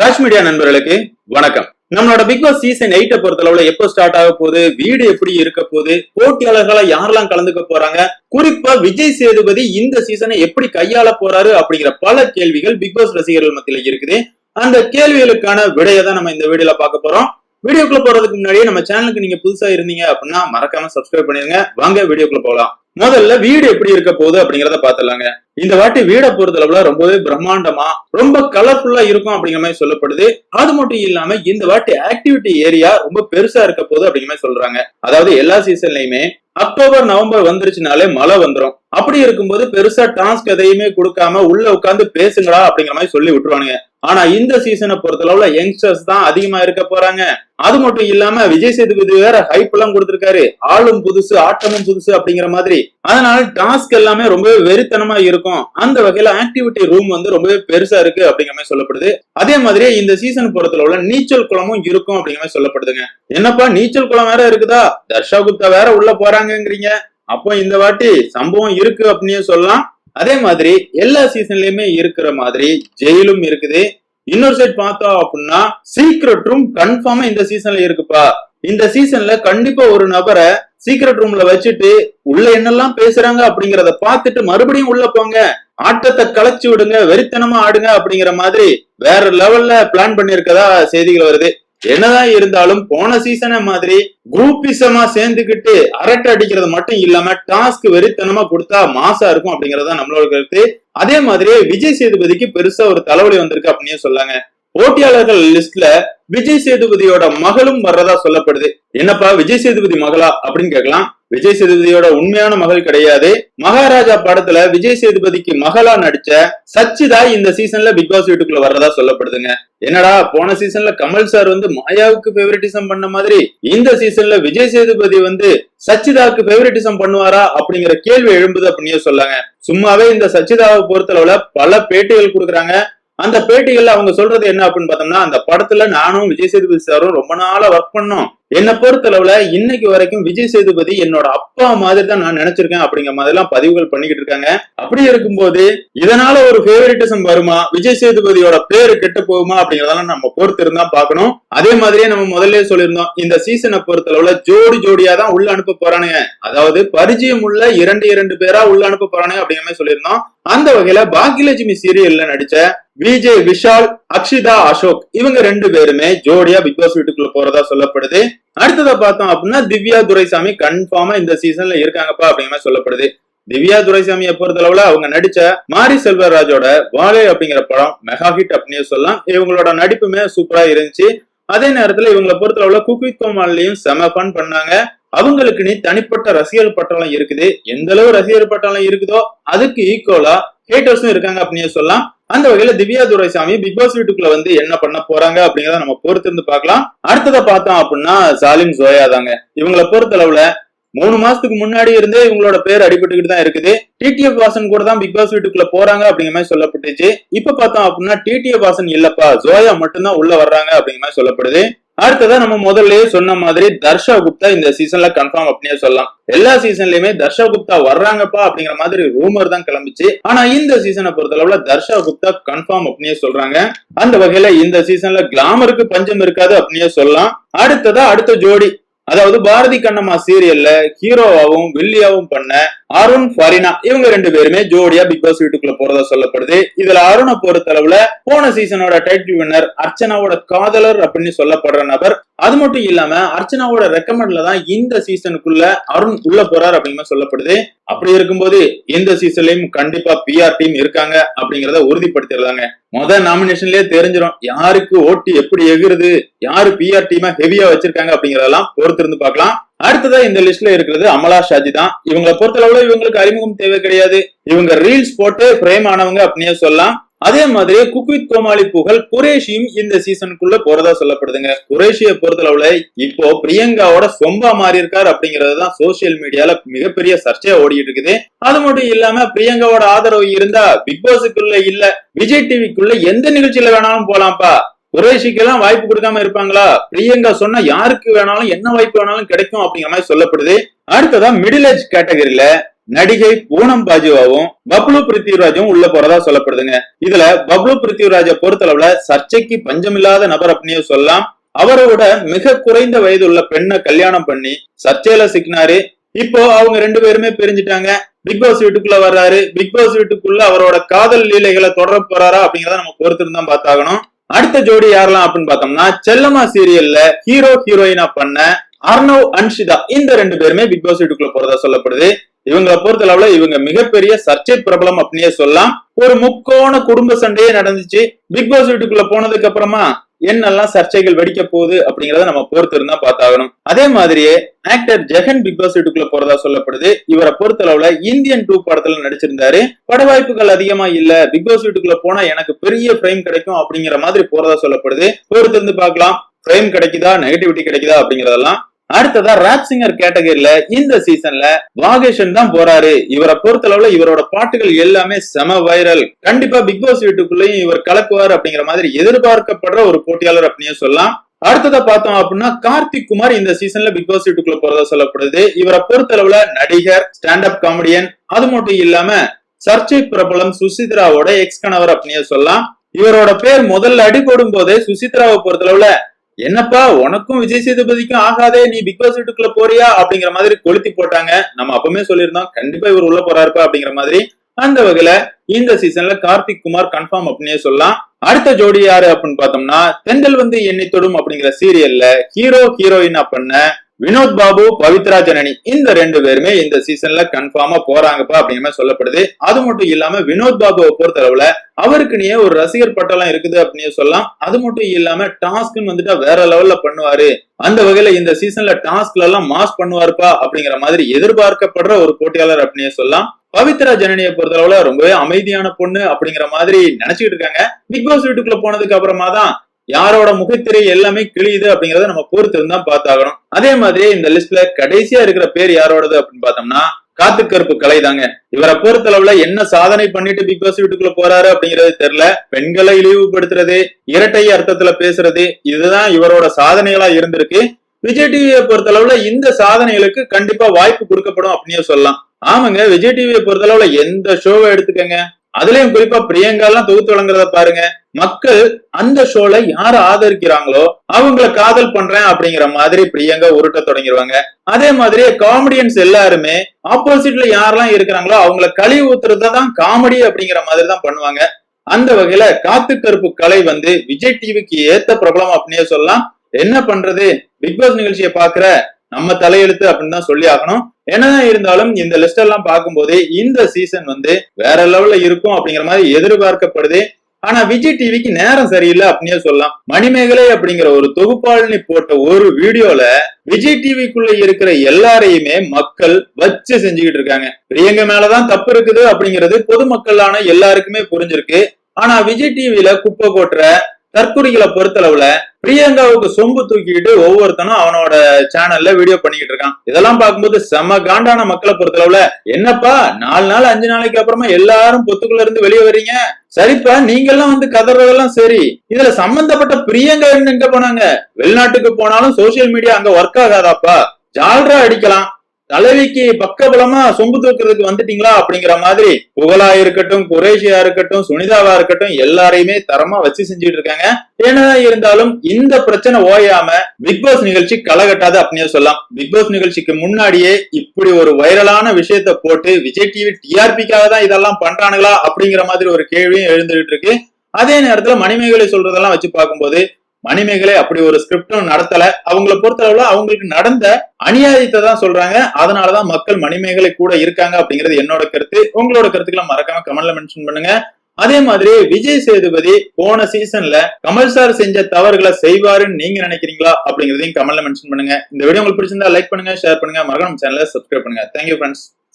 Raj media நண்பர்களுக்கு வணக்கம். நம்மளோட பிக் பாஸ் சீசன் எயிட்ட பொறுத்தளவுல எப்போ ஸ்டார்ட் ஆக போகுது? வீடு எப்படி இருக்க போகுது? போட்டியாளர்களா யாரெல்லாம் கலந்துக்க போறாங்க? குறிப்பா விஜய் சேதுபதி இந்த சீசனை எப்படி கையாள போறாரு அப்படிங்கிற பல கேள்விகள் பிக் பாஸ் ரசிகர்கள் மத்தியில இருக்குது. அந்த கேள்விகளுக்கான விடையை தான் நம்ம இந்த வீடியோல பார்க்க போறோம். வீடியோக்குள்ள போறதுக்கு முன்னாடியே நம்ம சேனலுக்கு நீங்க புதுசா இருந்தீங்க அப்படின்னா மறக்காம சப்ஸ்கிரைப் பண்ணிருங்க. வாங்க வீடியோக்குள்ள போகலாம். முதல்ல வீடு எப்படி இருக்க போகுது அப்படிங்கறத பாத்துலாங்க இந்த வாட்டி வீடை பொறுத்தளவுல ரொம்பவே பிரம்மாண்டமா ரொம்ப கலர்ஃபுல்லா இருக்கும் அப்படிங்கிற மாதிரி சொல்லப்படுது. அது மட்டும் இல்லாம இந்த வாட்டி ஆக்டிவிட்டி ஏரியா ரொம்ப பெருசா இருக்க போகுது அப்படிங்கிற மாதிரி சொல்றாங்க. அதாவது எல்லா சீசன்லயுமே அக்டோபர் நவம்பர் வந்துருச்சுனாலே மழை வந்துரும். அப்படி இருக்கும்போது பெருசா டாஸ்க் எதையுமே கொடுக்காம உள்ள உட்காந்து பேசுங்களா அப்படிங்கிற மாதிரி சொல்லி விட்டுருவானுங்க. ஆனா இந்த சீசனை பொறுத்தளவுல யங்ஸ்டர்ஸ் தான் அதிகமா இருக்க போறாங்க. அது மட்டும் இல்லாம விஜய் சேதுபதி வேற ஹைப் எல்லாம் கொடுத்திருக்காரு. ஆளும் புதுசு ஆட்டமும் புதுசு அப்படிங்கிற மாதிரி. அதனால டாஸ்க் எல்லாமே ரொம்பவே வெறித்தனமா இருக்கும். அந்த வகையில ஆக்டிவிட்டி ரூம் வந்து ரொம்பவே பெருசா இருக்கு அப்படிங்கிற மாதிரி சொல்லப்படுது. அதே மாதிரி இந்த சீசன் பொறுத்தளவுல நீச்சல் குளமும் இருக்கும் அப்படிங்கிற மாதிரி சொல்லப்படுதுங்க. என்னப்பா நீச்சல் குளம் வேற இருக்குதா? தர்ஷா குப்தா வேற உள்ள போறாங்கங்கிறீங்க. அப்போ இந்த வாட்டி சம்பவம் இருக்கு அப்படின்னு சொல்லலாம். அதே மாதிரி எல்லா சீசன்லயுமே இருக்கிற மாதிரி ஜெயிலும் இருக்குது. இன்னொரு சைட் பார்த்தோம் அப்படின்னா சீக்ரெட் ரூம் கன்ஃபார்மா இந்த சீசன்ல இருக்குப்பா. இந்த சீசன்ல கண்டிப்பா ஒரு நபரை சீக்ரெட் ரூம்ல வச்சுட்டு உள்ள என்னெல்லாம் பேசுறாங்க அப்படிங்கறத பார்த்துட்டு மறுபடியும் உள்ள போங்க. ஆட்டத்தை களைச்சு விடுங்க வெறித்தனமா ஆடுங்க அப்படிங்கிற மாதிரி வேற லெவல்ல பிளான் பண்ணிருக்கதா செய்திகள் வருது. என்னதான் இருந்தாலும் போன சீசனை மாதிரி குரூப்பிசமா சேர்ந்துக்கிட்டு அரட்டை அடிக்கிறது மட்டும் இல்லாம டாஸ்க் வெறித்தனமா கொடுத்தா மாசா இருக்கும் அப்படிங்கறத நம்மளோட கருத்து. அதே மாதிரியே விஜய் சேதுபதிக்கு பெருசா ஒரு தலைவலி வந்திருக்கு அப்படின்னு சொல்லாங்க. போட்டியாளர்கள் லிஸ்ட்ல விஜய் சேதுபதியோட மகளும் வர்றதா சொல்லப்படுது. என்னப்பா விஜய் சேதுபதி மகளா அப்படின்னு கேட்கலாம். விஜய் சேதுபதியோட உண்மையான மகள் கிடையாது. மகாராஜா படத்துல விஜய் சேதுபதிக்கு மகளா நடிச்ச சச்சிதா இந்த சீசன்ல பிக் பாஸ் வீட்டுக்குள்ள வர்றதா சொல்லப்படுதுங்க. என்னடா போன சீசன்ல கமல் சார் வந்து மாயாவுக்கு ஃபேவரட்டிசம் பண்ண மாதிரி இந்த சீசன்ல விஜய் சேதுபதி வந்து சச்சிதாவுக்கு ஃபேவரட்டிசம் பண்ணுவாரா அப்படிங்கிற கேள்வி எழும்புது அப்படின்னே சொல்லாங்க. சும்மாவே இந்த சச்சிதாவை பொறுத்தளவுல பல பேட்டிகள் கொடுக்குறாங்க. அந்த பேட்டிகள்ல அவங்க சொல்றது என்ன அப்படின்னு பார்த்தோம்னா அந்த படத்துல நானும் விஜய் சேதுபதி சாரும் ரொம்ப நாளா ஒர்க் பண்ணோம். என்னை பொறுத்தளவுல இன்னைக்கு வரைக்கும் விஜய் சேதுபதி என்னோட அப்பா மாதிரி தான் நான் நினைச்சிருக்கேன் அப்படிங்கிற மாதிரி எல்லாம் பதிவுகள் பண்ணிக்கிட்டு இருக்காங்க. அப்படி இருக்கும்போது இதனால ஒரு ஃபேவரட்டிசம் வருமா? விஜய் சேதுபதியோட பேரு கெட்டு போகுமா? அப்படிங்கறதெல்லாம் நம்ம பொறுத்து இருந்தா பார்க்கணும். அதே மாதிரியே நம்ம முதல்ல சொல்லியிருந்தோம் இந்த சீசனை பொறுத்தளவுல ஜோடி ஜோடியா தான் உள்ள அனுப்ப போறானுங்க. அதாவது பரிச்சயம் உள்ள இரண்டு இரண்டு பேரா உள்ள அனுப்ப போறானுங்க அப்படிங்கிற மாதிரி சொல்லியிருந்தோம். அந்த வகையில பாக்கியலட்சுமி சீரியல்ல நடிச்ச விஜய் விஷால் அக்ஷிதா அசோக் இவங்க ரெண்டு பேருமே ஜோடியா பிக் பாஸ் வீட்டுக்குள்ள போறதா சொல்லப்படுது. அடுத்ததை பார்த்தோம் அப்படின்னா திவ்யா துரைசாமி கன்ஃபார்மா இந்த சீசன்ல இருக்காங்கப்பா அப்படிங்கிற சொல்லப்படுது. திவ்யா துரைசாமியை பொறுத்தளவுல அவங்க நடிச்ச மாரி செல்வராஜோட வாழை அப்படிங்கிற படம் மெகா ஹிட் அப்படின்னு சொல்லலாம். இவங்களோட நடிப்புமே சூப்பரா இருந்துச்சு. அதே நேரத்துல இவங்களை பொறுத்தளவுல குக்வித் கோமாலையும் செம ஃபன் பண்ணாங்க. அவங்களுக்கு நீ தனிப்பட்ட ரசிகர் பட்டாளம் இருக்குது. எந்த அளவு ரசிகர் பட்டாளம் இருக்குதோ அதுக்கு ஈக்குவலா ஹேட்டர்ஸும் இருக்காங்க அப்படின்னு சொல்லலாம். அந்த வகையில திவ்யா துரைசாமி பிக் பாஸ் வீட்டுக்குள்ள வந்து என்ன பண்ண போறாங்க அப்படிங்கறத நம்ம பொறுத்திருந்து பார்க்கலாம். அடுத்ததை பார்த்தோம் அப்படின்னா சாலிம் ஜோயா தாங்க. இவங்களை பொறுத்தளவுல மூணு மாசத்துக்கு முன்னாடி இருந்தே இவங்களோட பேர் அடிபட்டுக்கிட்டு தான் இருக்குது. டிடிஎஃப் வாசன் கூட தான் பிக் பாஸ் வீட்டுக்குள்ள போறாங்க அப்படிங்கிற மாதிரி சொல்லப்பட்டுச்சு. இப்ப பார்த்தோம் அப்படின்னா டிடிஎஃப் வாசன் இல்லப்பா ஜோயா மட்டும்தான் உள்ள வர்றாங்க அப்படிங்கிற மாதிரி சொல்லப்படுது. அடுத்ததா நம்ம முதல்லயே சொன்ன மாதிரி தர்ஷா குப்தா இந்த சீசன்ல கன்ஃபார்ம் அப்படின்னே சொல்லலாம். எல்லா சீசன்லயுமே தர்ஷா குப்தா வர்றாங்கப்பா அப்படிங்கிற மாதிரி ரூமர் தான் கிளம்பிச்சு. ஆனா இந்த சீசனை பொறுத்தளவுல தர்ஷா குப்தா கன்ஃபார்ம் அப்படின்னே சொல்றாங்க. அந்த வகையில இந்த சீசன்ல கிளாமருக்கு பஞ்சம் இருக்காது அப்படின்னே சொல்லலாம். அடுத்ததா அடுத்த ஜோடி. அதாவது பாரதி கண்ணம்மா சீரியல்ல ஹீரோவாவும் வில்லியாவும் பண்ண அருண் ஃபரினா இவங்க ரெண்டு பேருமே ஜோடியா பிக் பாஸ் வீட்டுக்குள்ள போறதா சொல்லப்படுது. இதுல அருணை பொறுத்தளவுல போன சீசனோட டைட்டில் வின்னர் அர்ச்சனாவோட காதலர் அப்படின்னு சொல்லப்படுற நபர். அது மட்டும் இல்லாம அர்ச்சனாவோட ரெக்கமெண்ட்ல தான் இந்த சீசனுக்குள்ள அருண் உள்ள போறார் அப்படின்னு சொல்லப்படுது. அப்படி இருக்கும்போது இந்த சீசன்லயும் கண்டிப்பா பிஆர் டீம் இருக்காங்க அப்படிங்கறத உறுதிப்படுத்திடுறாங்க முத நாமினேஷன்லயே தெரிஞ்சிடும் யாருக்கு ஓட்டு எப்படி எகுறது? யாரு பிஆர் டீமா ஹெவியா வச்சிருக்காங்க அப்படிங்கறதெல்லாம் பொறுத்திருந்து பார்க்கலாம். அடுத்ததா இந்த லிஸ்ட்ல இருக்கிறது அமலா ஷாஜி தான். இவங்களை பொறுத்தளவுல இவங்களுக்கு அறிமுகம் தேவை கிடையாது. இவங்க ரீல்ஸ் போட்டு பிரேம் ஆனவங்க அப்படின்னே சொல்லலாம். அதே மாதிரி குக்வித் கோமாளி புகழ் குரேஷியும் இந்த சீசனுக்குள்ள போறதா சொல்லப்படுதுங்க. குரேஷியை பொறுத்தளவுல இப்போ பிரியங்காவோட சொம்பா மாறி இருக்காரு அப்படிங்கறது தான் சோசியல் மீடியால மிகப்பெரிய சர்ச்சையா ஓடிட்டு இருக்குது. அது மட்டும் இல்லாம பிரியங்காவோட ஆதரவு இருந்தா பிக் பாஸுக்குள்ள இல்ல விஜய் டிவிக்குள்ள எந்த நிகழ்ச்சியில வேணாலும் போலாம்ப்பா. குரேஷிக்கு எல்லாம் வாய்ப்பு கொடுக்காம இருப்பாங்களா? பிரியங்கா சொன்னா யாருக்கு வேணாலும் என்ன வாய்ப்பு வேணாலும் கிடைக்கும் அப்படிங்கிற மாதிரி சொல்லப்படுது. அடுத்ததா மிடில் ஏஜ் கேட்டகரியில நடிகை பூனம் பாஜுவாவும் பப்ளு பிருத்திவிராஜும் உள்ள போறதா சொல்லப்படுதுங்க. இதுல பப்ளு பிருத்திவிராஜை பொறுத்தளவுல சர்ச்சைக்கு பஞ்சமில்லாத நபர் அப்படின்னு சொல்லலாம். அவரோட மிக குறைந்த வயது உள்ள பெண்ணை கல்யாணம் பண்ணி சர்ச்சையில சிக்கினாரு. இப்போ அவங்க ரெண்டு பேருமே பிரிஞ்சுட்டாங்க. பிக் பாஸ் வீட்டுக்குள்ள வர்றாரு. பிக் பாஸ் வீட்டுக்குள்ள அவரோட காதல் லீலைகளை தொடர போறாரா அப்படிங்கறத நம்ம பொறுத்திருந்தான் பார்த்தாகணும். அடுத்த ஜோடி யாரெல்லாம் அப்படின்னு பார்த்தோம்னா செல்லம்மா சீரியல்ல ஹீரோ ஹீரோயினா பண்ண அர்ணவ் அன்ஷிதா இந்த ரெண்டு பேருமே பிக் பாஸ் வீட்டுக்குள்ள போறதா சொல்லப்படுது. இவங்களை பொறுத்தளவுல இவங்க மிகப்பெரிய சர்ச்சை பிரபலம் அப்படின்னே சொல்லலாம். ஒரு முக்கோண குடும்ப சண்டையே நடந்துச்சு. பிக் பாஸ் வீட்டுக்குள்ள போனதுக்கு அப்புறமா என்னெல்லாம் சர்ச்சைகள் வெடிக்க போகுது அப்படிங்கறத நம்ம பொறுத்து இருந்தா பார்த்தாகணும். அதே மாதிரியே ஆக்டர் ஜெகன் பிக் பாஸ் வீட்டுக்குள்ள போறதா சொல்லப்படுது. இவரை பொறுத்தளவுல இந்தியன் டூ படத்துல நடிச்சிருந்தாரு. பட வாய்ப்புகள் அதிகமா இல்ல. பிக் பாஸ் வீட்டுக்குள்ள போனா எனக்கு பெரிய ஃப்ரேம் கிடைக்கும் அப்படிங்கிற மாதிரி போறதா சொல்லப்படுது. பொறுத்திருந்து பார்க்கலாம். ஃப்ரேம் கிடைக்குதா? நெகட்டிவிட்டி கிடைக்குதா? அப்படிங்கறதெல்லாம் அடுத்ததா ராப் சிங்கர் கேட்டகரியில இந்த சீசன்ல வாகேஷன் தான் போறாரு. இவரை பொறுத்தளவுல இவரோட பாட்டுகள் எல்லாமே செம வைரல் கண்டிப்பா பிக் பாஸ் வீட்டுக்குள்ளேயும் இவர் கலக்குவார் அப்படிங்கிற மாதிரி எதிர்பார்க்கப்படுற ஒரு போட்டியாளர் அப்படின்னு சொல்லலாம். அடுத்ததை பார்த்தோம் அப்படின்னா கார்த்திக் குமார் இந்த சீசன்ல பிக் பாஸ் வீட்டுக்குள்ள போறதா சொல்லப்படுது. இவரை பொறுத்தளவுல நடிகர் ஸ்டாண்ட் அப் காமெடியன் அது மட்டும் இல்லாம சர்ச்சை பிரபலம் சுசித்ராவோட எக்ஸ் கணவர் அப்படின்னு சொல்லலாம். இவரோட பேர் முதல்ல அடிபடும் போதே சுசித்ராவை பொறுத்தளவுல என்னப்பா உனக்கும் விஜய் சேதுபதிக்கும் ஆகாதே நீ பிக் பாஸ் வீட்டுக்குள்ள போறியா? அப்படிங்கிற மாதிரி கொளுத்தி போட்டாங்க. நம்ம அப்பவுமே சொல்லியிருந்தோம் கண்டிப்பா இவர் உள்ள போறாருப்பா அப்படிங்கிற மாதிரி. அந்த வகையில இந்த சீசன்ல கார்த்திக் குமார் கன்ஃபார்ம் அப்படின்னே சொல்லலாம். அடுத்த ஜோடி யாரு அப்படின்னு பார்த்தோம்னா தெண்டல் வந்து எண்ணி தொடும் அப்படிங்கிற சீரியல்ல ஹீரோ ஹீரோயினா பண்ண வினோத் பாபு பவித்ரா ஜனனி இந்த ரெண்டு பேருமே இந்த சீசன்ல கன்ஃபார்மா போறாங்கப்பா அப்படிங்கிற மாதிரி சொல்லப்படுது. அது மட்டும் இல்லாம வினோத் பாபுவை பொறுத்தளவுல அவருக்குனே ஒரு ரசிகர் பட்டம்லாம் இருக்குது அப்படின்னு சொல்லலாம். அது மட்டும் இல்லாம டாஸ்க்னு வந்துட்டா வேற லெவல்ல பண்ணுவாரு. அந்த வகையில இந்த சீசன்ல டாஸ்க்ல எல்லாம் மாஸ் பண்ணுவாருப்பா அப்படிங்கிற மாதிரி எதிர்பார்க்கப்படுற ஒரு போட்டியாளர் அப்படின்னு சொல்லலாம். பவித்ரா ஜனனியை பொறுத்தளவுல ரொம்பவே அமைதியான பொண்ணு அப்படிங்கிற மாதிரி நினைச்சுக்கிட்டு இருக்காங்க. பிக் பாஸ் வீட்டுக்குள்ள போனதுக்கு அப்புறமா தான் யாரோட முகத்திரை எல்லாமே கிழியுது அப்படிங்கறத நம்ம பொறுத்து இருந்தா பார்த்தாகணும். அதே மாதிரி இந்த லிஸ்ட்ல கடைசியா இருக்கிற பேர் யாரோடது அப்படின்னு பார்த்தோம்னா காத்து கருப்பு கலை தாங்க இவரை பொறுத்தளவுல என்ன சாதனை பண்ணிட்டு பிக் பாஸ் வீட்டுக்குள்ள போறாரு அப்படிங்கறது தெரியல. பெண்களை இழிவுபடுத்துறது இரட்டை அர்த்தத்துல பேசுறது இதுதான் இவரோட சாதனைகளா இருந்திருக்கு. விஜய் டிவியை பொறுத்தளவுல இந்த சாதனைகளுக்கு கண்டிப்பா வாய்ப்பு கொடுக்கப்படும் அப்படின்னே சொல்லலாம். ஆமாங்க விஜய் டிவியை பொறுத்தளவுல எந்த ஷோவை எடுத்துக்கங்க? அதுலயும் குறிப்பா பிரியங்கா எல்லாம் தொகுத்து வழங்குறத பாருங்க. மக்கள் அந்த ஷோல யார ஆதரிக்கிறாங்களோ அவங்கள காதல் பண்றேன் அப்படிங்கிற மாதிரி பிரியங்கா உருட்ட தொடங்கிடுவாங்க அதே மாதிரி காமெடியன்ஸ் எல்லாருமே ஆப்போசிட்ல யாரெல்லாம் இருக்கிறாங்களோ அவங்கள கழுவி ஊத்துறதுதான் காமெடி அப்படிங்கிற மாதிரி தான் பண்ணுவாங்க. அந்த வகையில காத்து கருப்பு கலை வந்து விஜய் டிவிக்கு ஏத்த பிரபலம் அப்படின்னே சொல்லலாம். என்ன பண்றது? பிக் பாஸ் நிகழ்ச்சியை பாக்குற நம்ம தலையெழுத்து அப்படின்னு தான் சொல்லி ஆகணும். என்னதான் இருந்தாலும் இந்த லிஸ்ட் எல்லாம் பார்க்கும்போது இந்த சீசன் வந்து வேற லெவல்ல இருக்கும் அப்படிங்கிற மாதிரி எதிர்பார்க்கப்படுது. ஆனா விஜய் டிவிக்கு நேரம் சரியில்லை அப்படின்னே சொல்லலாம். மணிமேகலை அப்படிங்கிற ஒரு தொகுப்பாளினி போட்ட ஒரு வீடியோல விஜய் டிவிக்குள்ள இருக்கிற எல்லாரையுமே மக்கள் வச்சு செஞ்சுக்கிட்டு இருக்காங்க. பிரியங்க மேலதான் தப்பு இருக்குது அப்படிங்கிறது பொதுமக்களான எல்லாருக்குமே புரிஞ்சிருக்கு. ஆனா விஜய் டிவில குப்பை கொட்டுற தற்குறிகளை பொறுத்தளவுல பிரியங்காவுக்கு சொம்பு தூக்கிட்டு ஒவ்வொருத்தனும் அவனோட சேனல்ல வீடியோ பண்ணிக்கிட்டு இருக்கான். இதெல்லாம் பார்க்கும்போது செம காண்டான மக்களை பொறுத்தளவுல என்னப்பா நாலு நாள் அஞ்சு நாளைக்கு அப்புறமா எல்லாரும் பொத்துக்குள்ள இருந்து வெளியே வர்றீங்க? சரிப்பா நீங்கெல்லாம் வந்து கதறதெல்லாம் சரி. இதுல சம்பந்தப்பட்ட பிரியங்கா எங்க போனாங்க? வெளிநாட்டுக்கு போனாலும் சோசியல் மீடியா அங்க ஒர்க் ஆகாதாப்பா. ஜால்ரா அடிக்கலாம். தலைவிக்கு பக்கபலமா சொம்பு தூக்குறதுக்கு வந்துட்டீங்களா அப்படிங்கிற மாதிரி புகழா இருக்கட்டும் குரேஷியா இருக்கட்டும் சுனிதாவா இருக்கட்டும் எல்லாரையுமே தரமா வச்சு செஞ்சுட்டு இருக்காங்க. என்னதான் இருந்தாலும் இந்த பிரச்சனை ஓயாம பிக் பாஸ் நிகழ்ச்சி களகட்டாது அப்படின்னு சொல்லலாம். பிக் பாஸ் நிகழ்ச்சிக்கு முன்னாடியே இப்படி ஒரு வைரலான விஷயத்த போட்டு விஜய் டிவி டிஆர்பிக்காக தான் இதெல்லாம் பண்றானுங்களா அப்படிங்கிற மாதிரி ஒரு கேள்வியும் எழுந்துகிட்டு இருக்கு. அதே நேரத்துல மணிமேகலை சொல்றதெல்லாம் வச்சு பார்க்கும்போது மணிமேகலை அப்படி ஒரு ஸ்கிரிப்டும் நடத்தல. அவங்கள பொறுத்தளவுல அவங்களுக்கு நடந்த அநியாயத்தை தான் சொல்றாங்க. அதனாலதான் மக்கள் மணிமேகலை கூட இருக்காங்க அப்படிங்கிறது என்னோட கருத்து. உங்களோட கருத்துக்களை மறக்காம கமெண்ட்ல மென்ஷன் பண்ணுங்க. அதே மாதிரி விஜய் சேதுபதி போன சீசன்ல கமல் சார் செஞ்ச தவறுகளை செய்வாருன்னு நீங்க நினைக்கிறீங்களா அப்படிங்கறதையும் கமெண்ட்ல மென்ஷன் பண்ணுங்க. இந்த வீடியோ உங்களுக்கு பிடிச்சிருந்தா லைக் பண்ணுங்க ஷேர் பண்ணுங்க. மறக்காம சேனலை சப்ஸ்கிரைப் பண்ணுங்க. Thank you friends